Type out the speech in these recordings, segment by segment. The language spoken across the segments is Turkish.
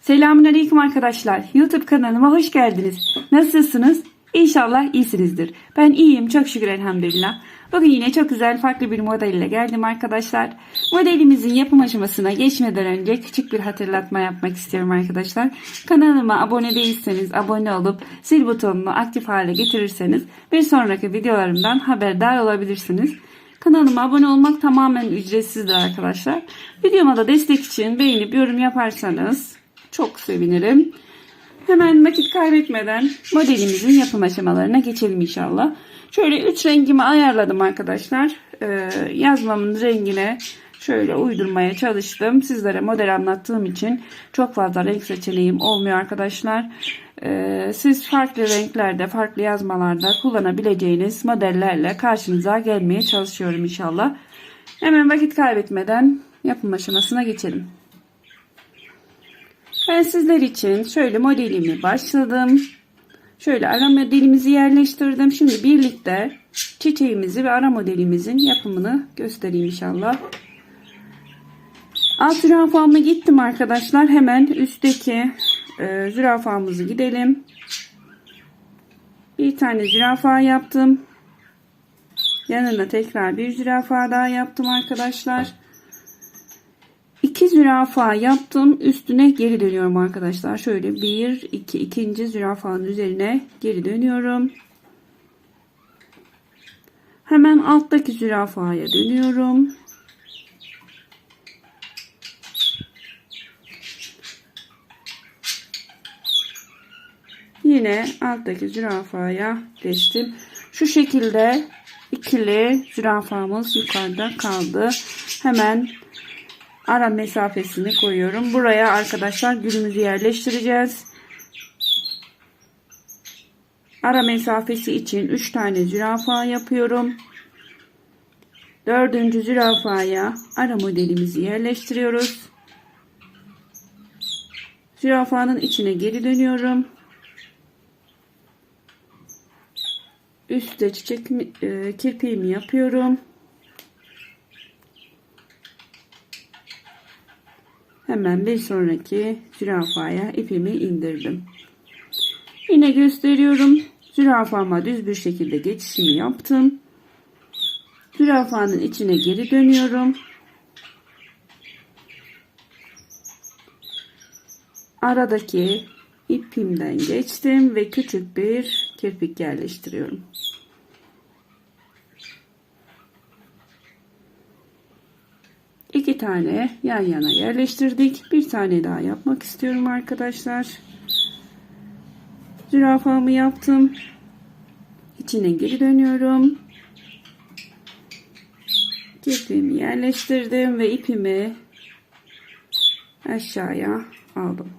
Selamünaleyküm arkadaşlar. YouTube kanalıma hoş geldiniz. Nasılsınız? İnşallah iyisinizdir. Ben iyiyim çok şükür elhamdülillah. Bugün yine çok güzel farklı bir model ile geldim arkadaşlar. Modelimizin yapım aşamasına geçmeden önce küçük bir hatırlatma yapmak istiyorum arkadaşlar. Kanalıma abone değilseniz abone olup zil butonunu aktif hale getirirseniz bir sonraki videolarımdan haberdar olabilirsiniz. Kanalıma abone olmak tamamen ücretsizdir arkadaşlar. Videoma da destek için beğenip yorum yaparsanız çok sevinirim. Hemen vakit kaybetmeden modelimizin yapım aşamalarına geçelim inşallah. Şöyle 3 rengimi ayarladım arkadaşlar. Ee, yazmamın rengine şöyle uydurmaya çalıştım. Sizlere model anlattığım için çok fazla renk seçeneğim olmuyor arkadaşlar. Ee, siz farklı renklerde, farklı yazmalarda kullanabileceğiniz modellerle karşınıza gelmeye çalışıyorum inşallah. Hemen vakit kaybetmeden yapım aşamasına geçelim. Ben sizler için şöyle modelimi başladım. Şöyle ara modelimizi yerleştirdim. Şimdi birlikte çiçeğimizi ve ara modelimizin yapımını göstereyim inşallah. Alt zürafamı gittim arkadaşlar. Hemen üstteki e, zürafamızı gidelim. Bir tane zürafa yaptım. Yanına tekrar bir zürafa daha yaptım arkadaşlar. İki zürafa yaptım. Üstüne geri dönüyorum arkadaşlar. Şöyle bir, iki, ikinci zürafanın üzerine geri dönüyorum. Hemen alttaki zürafaya dönüyorum. Yine alttaki zürafaya geçtim. Şu şekilde ikili zürafamız yukarıda kaldı. Hemen ara mesafesini koyuyorum. Buraya arkadaşlar gülümüzü yerleştireceğiz. Ara mesafesi için 3 tane zürafa yapıyorum. Dördüncü zürafaya ara modelimizi yerleştiriyoruz. Zürafanın içine geri dönüyorum. Üstte çiçek e, kirpiğimi yapıyorum. Hemen bir sonraki zürafaya ipimi indirdim. Yine gösteriyorum. Zürafama düz bir şekilde geçişimi yaptım. Zürafanın içine geri dönüyorum. Aradaki ipimden geçtim ve küçük bir kirpik yerleştiriyorum. İki tane yan yana yerleştirdik. Bir tane daha yapmak istiyorum arkadaşlar. Zürafamı yaptım. İçine geri dönüyorum. Kirpiğimi yerleştirdim ve ipimi aşağıya aldım.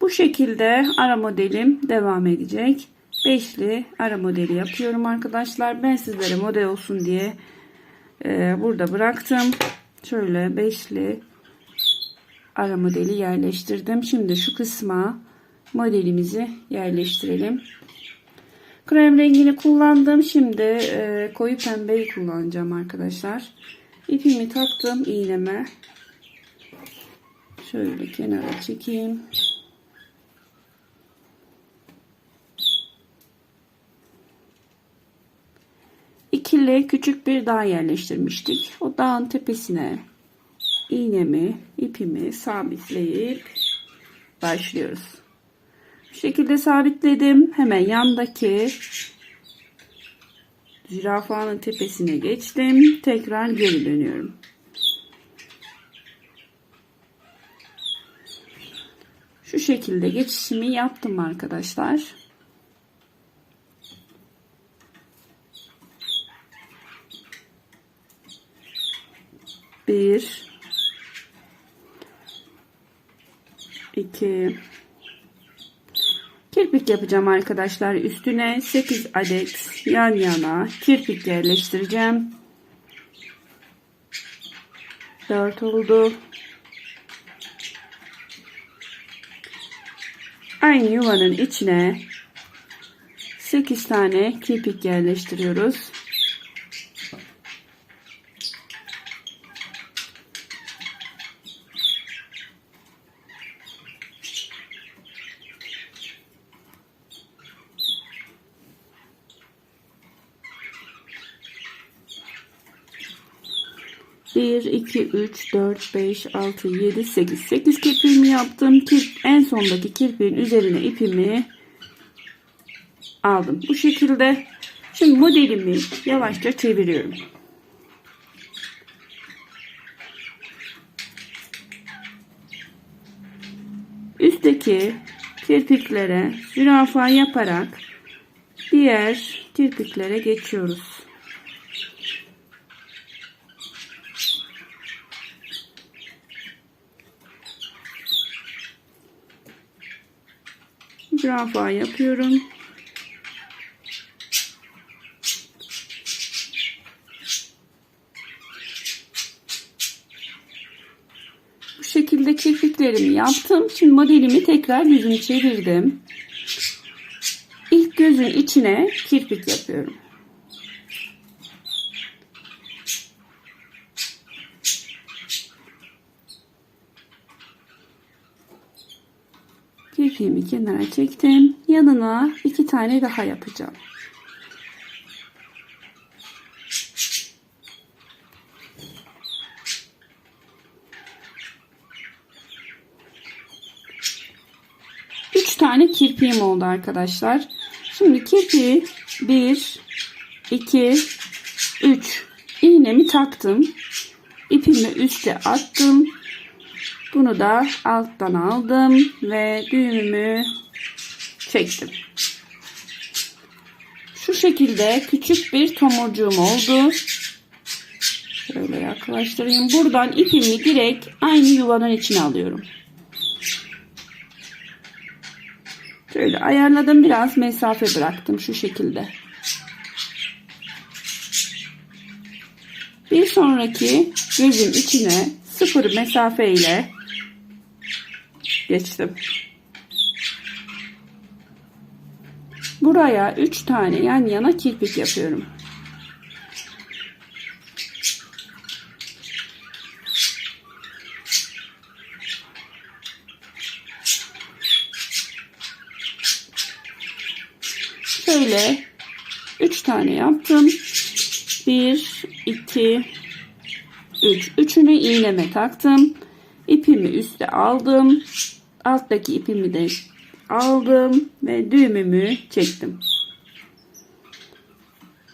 Bu şekilde ara modelim devam edecek. Beşli ara modeli yapıyorum arkadaşlar. Ben sizlere model olsun diye e, burada bıraktım. Şöyle beşli ara modeli yerleştirdim. Şimdi şu kısma modelimizi yerleştirelim. Krem rengini kullandım. Şimdi e, koyu pembeyi kullanacağım arkadaşlar. İpimi taktım iğneme. Şöyle kenara çekeyim. İkili küçük bir dağ yerleştirmiştik. O dağın tepesine iğnemi, ipimi sabitleyip başlıyoruz. Bu şekilde sabitledim. Hemen yandaki zürafanın tepesine geçtim. Tekrar geri dönüyorum. Şu şekilde geçişimi yaptım arkadaşlar. Bir, iki, kirpik yapacağım arkadaşlar. Üstüne 8 adet yan yana kirpik yerleştireceğim. 4 oldu. Aynı yuvanın içine 8 tane kirpik yerleştiriyoruz. 1, 2, 3, 4, 5, 6, 7, 8. 8 kirpiğimi yaptım. Kir, en sondaki kirpiğin üzerine ipimi aldım. Bu şekilde. Şimdi modelimi yavaşça çeviriyorum. Üstteki kirpiklere zürafa yaparak diğer kirpiklere geçiyoruz. Zürafa yapıyorum. Bu şekilde kirpiklerimi yaptım. Şimdi modelimi tekrar yüzünü çevirdim. İlk gözün içine kirpik yapıyorum. Kirpiğimi kenara çektim. Yanına iki tane daha yapacağım. Üç tane kirpiğim oldu arkadaşlar. Şimdi kirpiği 1, 2, 3 iğnemi taktım. İpimi üste attım. Bunu da alttan aldım ve düğümümü çektim. Şu şekilde küçük bir tomurcuğum oldu. Şöyle yaklaştırayım. Buradan ipimi direkt aynı yuvanın içine alıyorum. Şöyle ayarladım biraz mesafe bıraktım şu şekilde. Bir sonraki gözün içine sıfır mesafe ile geçtim. Buraya 3 tane yan yana kirpik yapıyorum. Şöyle 3 tane yaptım. 1 2 3 üçünü iğneme taktım. İpimi üste aldım. Alttaki ipimi de aldım ve düğümümü çektim.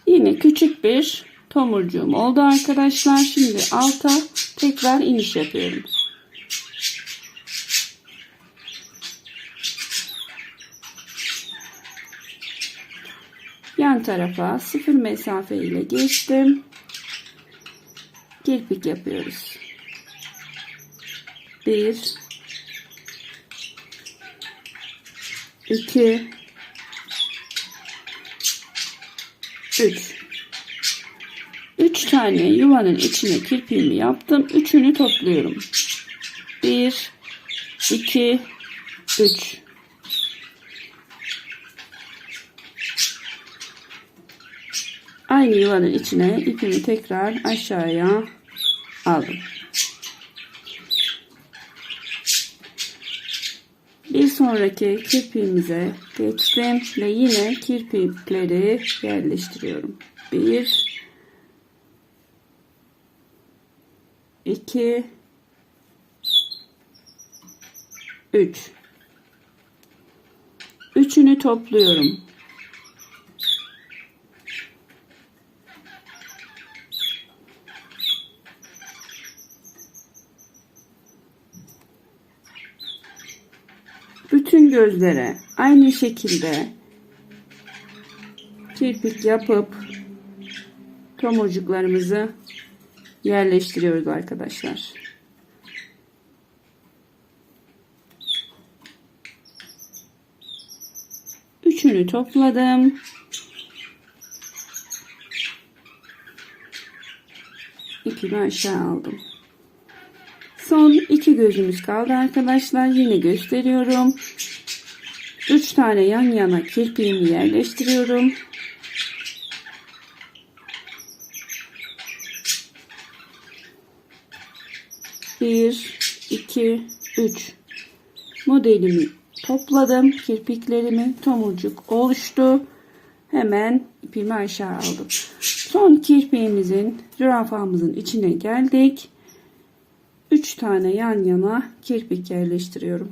Yine küçük bir tomurcuğum oldu arkadaşlar. Şimdi alta tekrar iniş yapıyorum. Yan tarafa sıfır mesafe ile geçtim. Kirpik yapıyoruz. 1 2 3 3 tane yuvanın içine kirpiğimi yaptım. Üçünü topluyorum. 1 2 3 Aynı yuvanın içine ipimi tekrar aşağıya aldım. Bir sonraki kirpiğimize geçtim ve yine kirpikleri yerleştiriyorum. 1 2 3 Üçünü topluyorum. Bütün gözlere aynı şekilde kirpik yapıp tomurcuklarımızı yerleştiriyoruz arkadaşlar. Üçünü topladım. İpimi aşağı aldım. Son iki gözümüz kaldı arkadaşlar. Yine gösteriyorum. Üç tane yan yana kirpiğimi yerleştiriyorum. Bir, iki, üç. Modelimi topladım. Kirpiklerimi tomurcuk oluştu. Hemen ipimi aşağı aldım. Son kirpiğimizin, zürafamızın içine geldik. 3 tane yan yana kirpik yerleştiriyorum.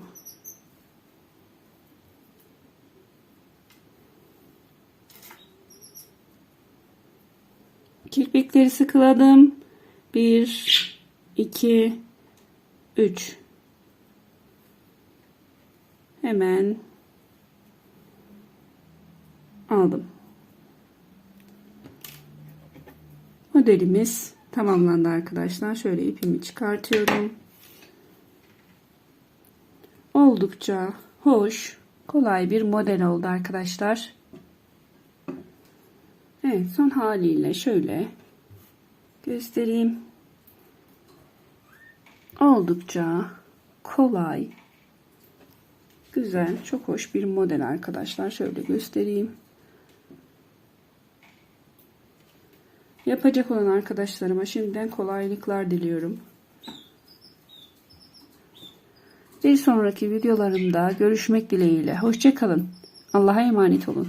Kirpikleri sıkıladım. 1 2 3 Hemen aldım. Modelimiz tamamlandı arkadaşlar. Şöyle ipimi çıkartıyorum. Oldukça hoş, kolay bir model oldu arkadaşlar. Evet, son haliyle şöyle göstereyim. Oldukça kolay, güzel, çok hoş bir model arkadaşlar. Şöyle göstereyim. Yapacak olan arkadaşlarıma şimdiden kolaylıklar diliyorum. Bir sonraki videolarımda görüşmek dileğiyle. Hoşçakalın. Allah'a emanet olun.